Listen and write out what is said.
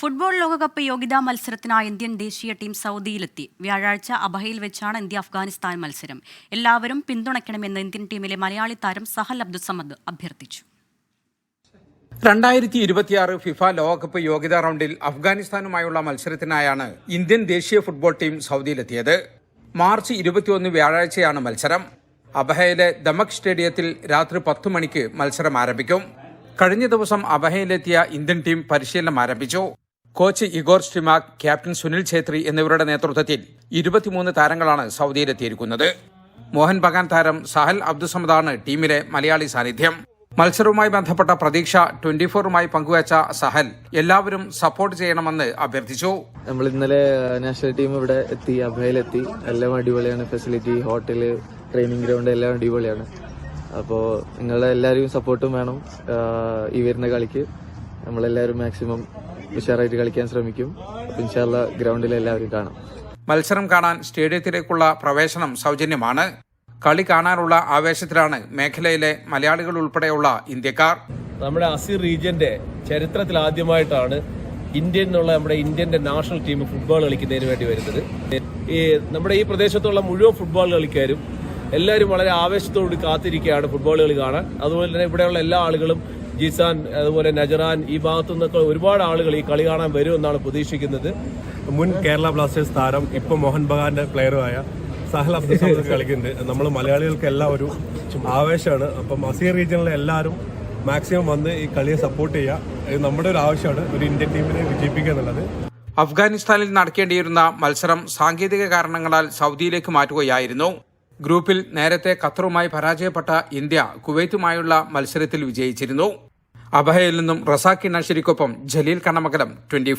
Football ലോകകപ്പ് യോഗ്യതാ മത്സരത്തിനായി Indian ദേശീയ ടീം സൗദിയിലെത്തി. വ്യാഴാഴ്ച അബഹയിൽ വെച്ചാണ് ഇന്ത്യ അഫ്ഗാനിസ്ഥാൻ മത്സരം. എല്ലാവരും പിന്തുണയ്ക്കണമെന്ന് ഇന്ത്യൻ ടീമിലെ മലയാളി താരം സഹൽ അബ്ദുസമദ് അഭ്യർത്ഥിച്ചു. രണ്ടായിരത്തി ഇരുപത്തിയാറ് ഫിഫ ലോകകപ്പ് യോഗ്യതാ റൗണ്ടിൽ അഫ്ഗാനിസ്ഥാനുമായുള്ള മത്സരത്തിനായാണ് ഇന്ത്യൻ ദേശീയ ഫുട്ബോൾ ടീം സൗദിയിലെത്തിയത്. മാർച്ച് ഇരുപത്തിയൊന്ന് വ്യാഴാഴ്ചയാണ് മത്സരം. അബഹയിലെ ദമക് സ്റ്റേഡിയത്തിൽ രാത്രി പത്ത് മണിക്ക് മത്സരം ആരംഭിക്കും. കഴിഞ്ഞ ദിവസം അബഹയിലെത്തിയ ഇന്ത്യൻ ടീം പരിശീലനം ആരംഭിച്ചു. Coach Igor Stimac captain Sunil Chhetri എന്നിവരുടെ നേതൃത്വത്തിൽ ഇരുപത്തിമൂന്ന് താരങ്ങളാണ് സൗദിയിലെത്തിയിരിക്കുന്നത്. മോഹൻ ബഗാൻ താരം സഹൽ അബ്ദുസമദാണ് ടീമിലെ മലയാളി സാന്നിധ്യം. മത്സരവുമായി ബന്ധപ്പെട്ട പ്രതീക്ഷ ട്വന്റി ഫോറുമായി പങ്കുവച്ച സഹൽ എല്ലാവരും സപ്പോർട്ട് ചെയ്യണമെന്ന് അഭ്യർത്ഥിച്ചു. നമ്മൾ ഇന്നലെ നാഷണൽ ടീം ഇവിടെ എത്തി അഭയിലെത്തി എല്ലാം അടിപൊളിയാണ്. ഫെസിലിറ്റി ഹോട്ടൽ ട്രെയിനിങ് ഗ്രൗണ്ട് എല്ലാം അടിപൊളിയാണ്. അപ്പോൾ നിങ്ങളുടെ എല്ലാവരും സപ്പോർട്ടും വേണം ഈ വരുന്ന കളിക്ക്. നമ്മളെല്ലാവരും മാക്സിമം ഉഷാറായിട്ട് കളിക്കാൻ ശ്രമിക്കും. ഇൻഷാല്ല ഗ്രൗണ്ടിൽ എല്ലാവരും കാണാം. മത്സരം കാണാൻ സ്റ്റേഡിയത്തിലേക്കുള്ള പ്രവേശനം സൗജന്യമാണ്. കളി കാണാനുള്ള ആവേശത്തിലാണ് മേഖലയിലെ മലയാളികൾ ഉൾപ്പെടെയുള്ള ഇന്ത്യക്കാർ. നമ്മുടെ അസിർ റീജിയന്റെ ചരിത്രത്തിൽ ആദ്യമായിട്ടാണ് ഇന്ത്യൻ എന്നുള്ള നമ്മുടെ ഇന്ത്യന്റെ നാഷണൽ ടീം ഫുട്ബോൾ കളിക്കുന്നതിന് വേണ്ടി വരുന്നത്. ഈ നമ്മുടെ ഈ പ്രദേശത്തുള്ള മുഴുവൻ ഫുട്ബോൾ കളിക്കാരും എല്ലാവരും വളരെ ആവേശത്തോട് കാത്തിരിക്കുകയാണ് ഫുട്ബോൾ കളി കാണാൻ. അതുപോലെ തന്നെ ഇവിടെയുള്ള എല്ലാ ആളുകളും ജിസാൻ അതുപോലെ നജറാൻ ഈ ഭാഗത്തു നിന്നൊക്കെ ഒരുപാട് ആളുകൾ ഈ കളി കാണാൻ വരുമെന്നാണ് പ്രതീക്ഷിക്കുന്നത്. മുൻ കേരള ബ്ലാസ്റ്റേഴ്സ് താരം ഇപ്പൊ മോഹൻ ബഗാന്റെ പ്ലെയറുമായ സഹൽ അബ്ദുസ് കളിക്കുന്നുണ്ട്. നമ്മൾ മലയാളികൾക്ക് എല്ലാം ഒരു ആവേശമാണ്. അപ്പം അസീർ റീജിയനിലെ എല്ലാവരും മാക്സിമം വന്ന് ഈ കളിയെ സപ്പോർട്ട് ചെയ്യുക. ഇത് നമ്മുടെ ഒരു ആവശ്യമാണ്. ഒരു ഇന്ത്യൻ ടീമിനെ വിജയിപ്പിക്കുക എന്നുള്ളത്. അഫ്ഗാനിസ്ഥാനിൽ നടക്കേണ്ടിയിരുന്ന മത്സരം സാങ്കേതിക കാരണങ്ങളാൽ സൗദിയിലേക്ക് മാറ്റുകയായിരുന്നു. ഗ്രൂപ്പിൽ നേരത്തെ ഖത്തറുമായി പരാജയപ്പെട്ട ഇന്ത്യ കുവൈത്തുമായുള്ള മത്സരത്തിൽ വിജയിച്ചിരുന്നു. അബഹയിൽ നിന്നും റസാഖി നഷരിക്കൊപ്പം ജലീൽ കണ്ണമകലം ട്വന്റി